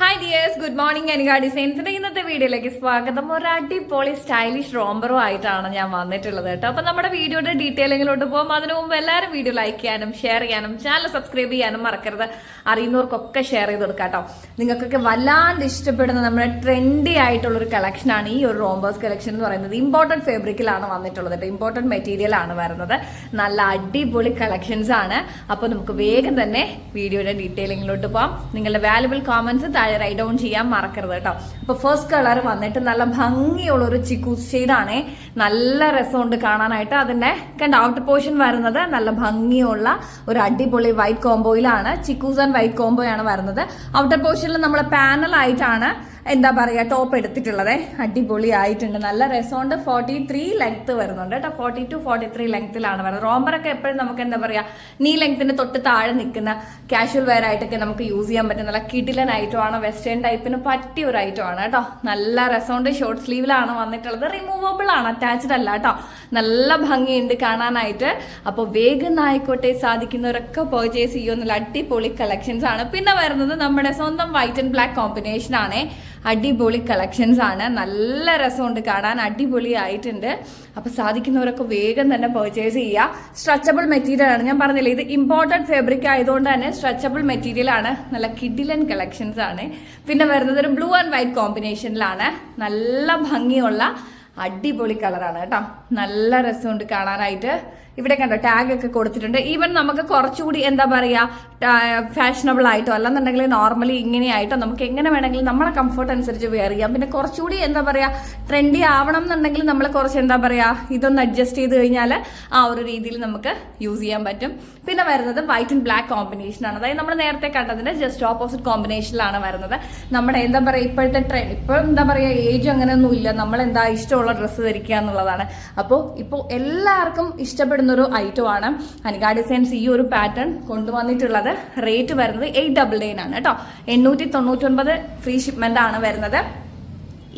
Hi dears good morning എനിക ഡിസൈൻസിന്റെ ഇന്നത്തെ വീഡിയോയിലേക്ക് സ്വാഗതം. ഒരു അടിപൊളി സ്റ്റൈലിഷ് റോംബറോ ആയിട്ടാണ് ഞാൻ വന്നിട്ടുള്ളത് കേട്ടോ. അപ്പൊ നമ്മുടെ വീഡിയോയുടെ ഡീറ്റെയിലിങ്ങിലോട്ട് പോകും അതിനു മുമ്പ് എല്ലാവരും വീഡിയോ ലൈക്ക് ചെയ്യാനും ഷെയർ ചെയ്യാനും ചാനൽ സബ്സ്ക്രൈബ് ചെയ്യാനും മറക്കരുത്. അറിയുന്നവർക്കൊക്കെ ഷെയർ ചെയ്ത് കൊടുക്കാം കേട്ടോ. നിങ്ങൾക്കൊക്കെ വല്ലാണ്ട് ഇഷ്ടപ്പെടുന്ന നമ്മുടെ ട്രെൻഡി ആയിട്ടുള്ള ഒരു കളക്ഷനാണ് ഈ ഒരു റോംബേഴ്സ് കളക്ഷൻ എന്ന് പറയുന്നത്. ഇമ്പോർട്ടന്റ് ഫേബ്രിക്കിലാണ് വന്നിട്ടുള്ളത് കേട്ടോ. ഇമ്പോർട്ടന്റ് മെറ്റീരിയൽ ആണ് വരുന്നത്. നല്ല അടിപൊളി കളക്ഷൻസ് ആണ്. അപ്പോൾ നമുക്ക് വേഗം തന്നെ വീഡിയോയുടെ ഡീറ്റെയിലിങ്ങിലോട്ട് പോകാം നിങ്ങളുടെ വാല്യുബിൾ കോമന്റ്സ് താഴെ റൈറ്റ് ഡൗൺ ചെയ്യാൻ മറക്കരുത് കേട്ടോ. അപ്പൊ ഫസ്റ്റ് കളർ വന്നിട്ട് നല്ല ഭംഗിയുള്ള ഒരു ചിക്കൂസ് ഷെയ്ഡാണ് നല്ല രസമുണ്ട് കാണാനായിട്ട്. അതിന്റെ കണ്ട ഔട്ട് പോർഷൻ വരുന്നത് നല്ല ഭംഗിയുള്ള ഒരു അടിപൊളി വൈറ്റ് കോംബോയിലാണ് ചിക്കൂസ് ആൻഡ് വൈറ്റ് കോംബോയാണ് വരുന്നത്. ഔട്ടർ പോർഷനിൽ നമ്മൾ പാനൽ ആയിട്ടാണ് എന്താ പറയുക ടോപ്പ് എടുത്തിട്ടുള്ളത്. അടിപൊളി ആയിട്ടുണ്ട് നല്ല രസമുണ്ട്. ഫോർട്ടി ത്രീ ലെങ്ത് വരുന്നുണ്ട് കേട്ടോ. ഫോർട്ടി ടു ഫോർട്ടി ത്രീ ലെങ്ത്തിലാണ് വരുന്നത് റോംബറൊക്കെ എപ്പോഴും നമുക്ക് എന്താ പറയുക നീ ലെങ്ത്തിന് തൊട്ട് താഴെ നിൽക്കുന്ന കാഷ്വൽ വെയർ ആയിട്ടൊക്കെ നമുക്ക് യൂസ് ചെയ്യാൻ പറ്റും. നല്ല കിടിലൻ ഐറ്റം ആണ്. വെസ്റ്റേൺ ടൈപ്പിന് പറ്റിയ ഒരു ഐറ്റം ആണ് കേട്ടോ. നല്ല രസമുണ്ട്. ഷോർട്ട് സ്ലീവിലാണ് വന്നിട്ടുള്ളത്. റിമൂവബിൾ ആണ്. അറ്റാച്ച്ഡ് അല്ല കേട്ടോ. നല്ല ഭംഗിയുണ്ട് കാണാനായിട്ട്. അപ്പോൾ വേഗം ആയിക്കോട്ടെ സാധിക്കുന്നവരൊക്കെ പർച്ചേസ് ചെയ്യുമെന്നുള്ള അടിപൊളി കളക്ഷൻസ് ആണ്. പിന്നെ വരുന്നത് നമ്മുടെ സ്വന്തം വൈറ്റ് ആൻഡ് ബ്ലാക്ക് കോമ്പിനേഷൻ ആണ്. അടിപൊളി കളക്ഷൻസ് ആണ്. നല്ല രസമുണ്ട് കാണാൻ. അടിപൊളി ആയിട്ടുണ്ട് അപ്പോൾ സാധിക്കുന്നവരൊക്കെ വേഗം തന്നെ പർച്ചേസ് ചെയ്യുക. സ്ട്രെച്ചബിൾ മെറ്റീരിയൽ ആണ്. ഞാൻ പറഞ്ഞില്ലേ ഇത് ഇമ്പോർട്ടന്റ് ഫാബ്രിക് ആയതുകൊണ്ട് തന്നെ സ്ട്രെച്ചബിൾ മെറ്റീരിയൽ ആണ്. നല്ല കിഡിലൻ കളക്ഷൻസ് ആണ്. പിന്നെ വരുന്നത് ഒരു ബ്ലൂ ആൻഡ് വൈറ്റ് കോമ്പിനേഷനിലാണ് നല്ല ഭംഗിയുള്ള അടിപൊളി കളറാണ് കേട്ടോ. നല്ല രസമുണ്ട് കാണാനായിട്ട്. ഇവിടെ കണ്ടോ ടാഗ് ഒക്കെ കൊടുത്തിട്ടുണ്ട്. ഈവൻ നമുക്ക് കുറച്ചുകൂടി എന്താ പറയാ ഫാഷനബിൾ ആയിട്ടോ അല്ലെന്നുണ്ടെങ്കിൽ നോർമലി ഇങ്ങനെയായിട്ടോ നമുക്ക് എങ്ങനെ വേണമെങ്കിലും നമ്മുടെ കംഫർട്ട് അനുസരിച്ച് വെയർ ചെയ്യാം. പിന്നെ കുറച്ചുകൂടി എന്താ പറയാ ട്രെൻഡി ആവണം എന്നുണ്ടെങ്കിൽ നമ്മൾ കുറച്ച് എന്താ പറയാ ഇതൊന്ന് അഡ്ജസ്റ്റ് ചെയ്ത് കഴിഞ്ഞാൽ ആ ഒരു രീതിയിൽ നമുക്ക് യൂസ് ചെയ്യാൻ പറ്റും. പിന്നെ വരുന്നത് വൈറ്റ് ആൻഡ് ബ്ലാക്ക് കോമ്പിനേഷൻ ആണ്. അതായത് നമ്മൾ നേരത്തെ കണ്ടതിന്റെ ജസ്റ്റ് ഓപ്പോസിറ്റ് കോമ്പിനേഷനിലാണ് വരുന്നത്. നമ്മുടെ എന്താ പറയാ ഇപ്പോഴത്തെ ട്രെൻഡ് ഇപ്പോൾ എന്താ പറയാ ഏജ് അങ്ങനെയൊന്നും ഇല്ല. നമ്മൾ എന്താ ഇഷ്ടമുള്ള ഡ്രസ്സ് ധരിക്കുക എന്നുള്ളതാണ്. അപ്പോൾ ഇപ്പോൾ എല്ലാവർക്കും ഇഷ്ടപ്പെടുന്ന ഒരു ഐറ്റം ആണ് അനിക ഡിസൈൻസ് ഈ ഒരു പാറ്റേൺ കൊണ്ടുവന്നിട്ടുള്ളത്. റേറ്റ് വരുന്നത് എയ്റ്റ് ഡബിൾ നയൻ ആണ് കേട്ടോ. എണ്ണൂറ്റി തൊണ്ണൂറ്റൊൻപത് ഫ്രീ ഷിപ്മെന്റ് ആണ് വരുന്നത്.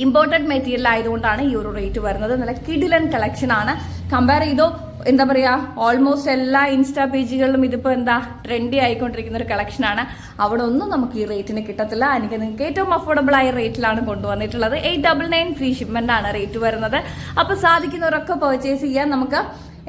ഇമ്പോർട്ടഡ് മെറ്റീരിയൽ ആയതുകൊണ്ടാണ് ഈ ഒരു റേറ്റ് വരുന്നത്. നല്ല കിഡിലൻ കളക്ഷൻ ആണ്. കമ്പയർ ചെയ്തോ എന്താ പറയാ ഓൾമോസ്റ്റ് എല്ലാ ഇൻസ്റ്റാ പേജുകളിലും ഇതിപ്പോ എന്താ ട്രെൻഡി ആയിക്കൊണ്ടിരിക്കുന്ന ഒരു കളക്ഷൻ ആണ്. അവിടെ ഒന്നും നമുക്ക് ഈ റേറ്റിന് കിട്ടത്തില്ല. എനിക്ക് നിങ്ങൾക്ക് ഏറ്റവും അഫോർഡബിൾ ആയ റേറ്റിലാണ് കൊണ്ടുവന്നിട്ടുള്ളത്. Eight double nine free shipment ആണ് റേറ്റ് വരുന്നത്. അപ്പൊ സാധിക്കുന്നവരൊക്കെ പർച്ചേസ് ചെയ്യാൻ നമുക്ക്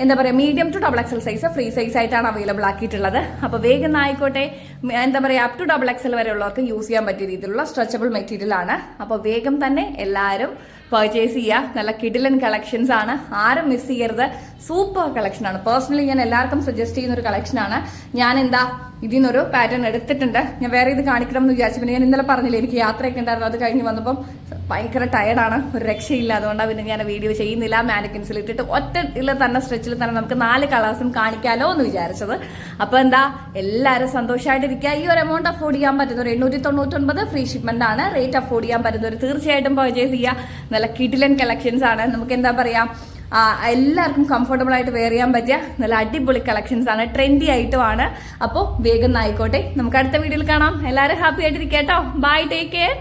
എന്താ പറയുക medium to double XL size free size ആയിട്ടാണ് അവൈലബിൾ ആക്കിയിട്ടുള്ളത്. അപ്പോൾ വേഗം ആയിക്കോട്ടെ. എന്താ പറയുക അപ് ടു ഡബിൾ എക്സൽ വരെയുള്ളവർക്ക് യൂസ് ചെയ്യാൻ പറ്റിയ രീതിയിലുള്ള സ്ട്രെച്ചബിൾ മെറ്റീരിയൽ ആണ്. അപ്പോൾ വേഗം തന്നെ എല്ലാവരും പർച്ചേസ് ചെയ്യുക. നല്ല കിഡിലൻ കളക്ഷൻസ് ആണ്. ആരും മിസ് ചെയ്യരുത്. സൂപ്പർ കളക്ഷൻ ആണ്. പേഴ്സണലി ഞാൻ എല്ലാവർക്കും സജസ്റ്റ് ചെയ്യുന്ന ഒരു കളക്ഷൻ ആണ്. ഞാൻ എന്താ ഇതിൽ നിന്നൊരു പാറ്റേൺ എടുത്തിട്ടുണ്ട്. ഞാൻ വേറെ ഇത് കാണിക്കണം എന്ന് വിചാരിച്ചു. പിന്നെ ഞാൻ ഇന്നലെ പറഞ്ഞില്ലേ എനിക്ക് യാത്രയൊക്കെ ഉണ്ടായിരുന്നു. അത് കഴിഞ്ഞ് വന്നപ്പം ഭയങ്കര ടയർഡാണ് ഒരു രക്ഷയില്ല. അതുകൊണ്ടാണ് പിന്നെ ഞാൻ വീഡിയോ ചെയ്യുന്നില്ല. മാനിക്കൻസിൽ ഇട്ടിട്ട് ഒറ്റ ഇതിൽ തന്നെ സ്ട്രെച്ചിൽ തന്നെ നമുക്ക് നാല് കളേഴ്സും കാണിക്കാലോ എന്ന് വിചാരിച്ചത്. അപ്പോൾ എന്താ എല്ലാവരും സന്തോഷമായിട്ടിരിക്കുക ഈ ഒരു എമൗണ്ട് അഫോർഡ് ചെയ്യാൻ പറ്റുന്ന ഒരു എണ്ണൂറ്റി തൊണ്ണൂറ്റൊൻപത് ഫ്രീ ഷിപ്മെന്റ് ആണ്. റേറ്റ് അഫോർഡ് ചെയ്യാൻ പറ്റുന്ന ഒരു തീർച്ചയായിട്ടും പർച്ചേസ് ചെയ്യുക നല്ല കിഡിലൻ കളക്ഷൻസ് ആണ്. നമുക്ക് എന്താ പറയാ എല്ലാവർക്കും കംഫർട്ടബിൾ ആയിട്ട് വെയർ ചെയ്യാൻ പറ്റിയ നല്ല അടിപൊളി കളക്ഷൻസ് ആണ്. ട്രെൻഡി ആയിട്ടുമാണ് അപ്പോൾ വേഗം ആയിക്കോട്ടെ. നമുക്ക് അടുത്ത വീഡിയോയിൽ കാണാം. എല്ലാവരും ഹാപ്പി ആയിട്ടിരിക്കട്ടോ ബൈ ടേക്ക് കെയർ